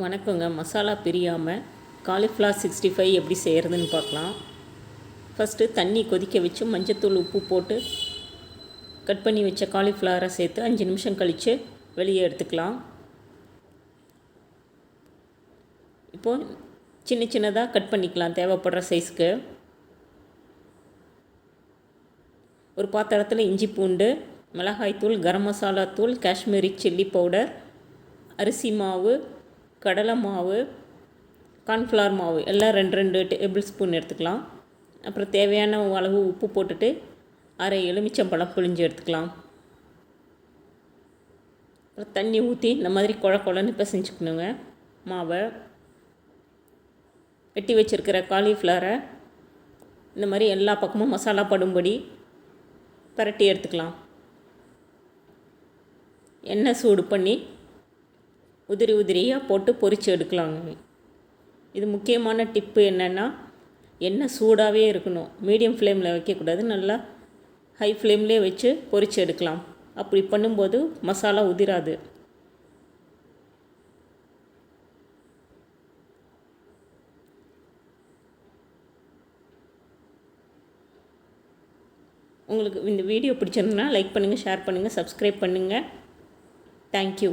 வணக்கங்க. மசாலா பிரியாமல் cauliflower sixty five எப்படி செய்கிறதுன்னு பார்க்கலாம். ஃபஸ்ட்டு தண்ணி கொதிக்க வச்சு மஞ்சத்தூள் உப்பு போட்டு கட் பண்ணி வச்ச காலிஃப்ளவரை சேர்த்து அஞ்சு நிமிஷம் கழித்து வெளியே எடுத்துக்கலாம். இப்போது சின்ன சின்னதாக கட் பண்ணிக்கலாம் தேவைப்படுற சைஸ்க்கு ஒரு பாத்திரத்தில் இஞ்சி பூண்டு மிளகாய்த்தூள் கரம் மசாலா தூள் காஷ்மீரி சில்லி பவுடர் அரிசி மாவு கடலை மாவு கார்ன்ஃப்ளவர் மாவு எல்லாம் ரெண்டு ரெண்டு டேபிள் ஸ்பூன் எடுத்துக்கலாம். அப்புறம் தேவையான அளவு உப்பு போட்டுட்டு அரை எலுமிச்சம்பழம் பிழிஞ்சு எடுத்துக்கலாம். அப்புறம் தண்ணி ஊற்றி இந்த மாதிரி குழ குழன்னு பிசைஞ்சுக்கணுங்க. மாவை வெட்டி வச்சுருக்கிற காலிஃப்ளவரை இந்த மாதிரி எல்லா பக்கமும் மசாலா படும்படி பரட்டி எடுத்துக்கலாம். எண்ணெய் சூடு பண்ணி உதிரி உதிரியாக போட்டு பொரித்து எடுக்கலாங்க. இது முக்கியமான டிப்பு என்னென்னா எண்ணெய் சூடாகவே இருக்கணும். மீடியம் ஃப்ளேமில் வைக்கக்கூடாது. நல்லா ஹை ஃப்ளேம்லேயே வச்சு பொரித்து எடுக்கலாம். அப்படி பண்ணும்போது மசாலா உதிராது. உங்களுக்கு இந்த வீடியோ பிடிச்சிருந்தனா லைக் பண்ணுங்கள் ஷேர் பண்ணுங்கள் சப்ஸ்கிரைப் பண்ணுங்கள் தேங்க்யூ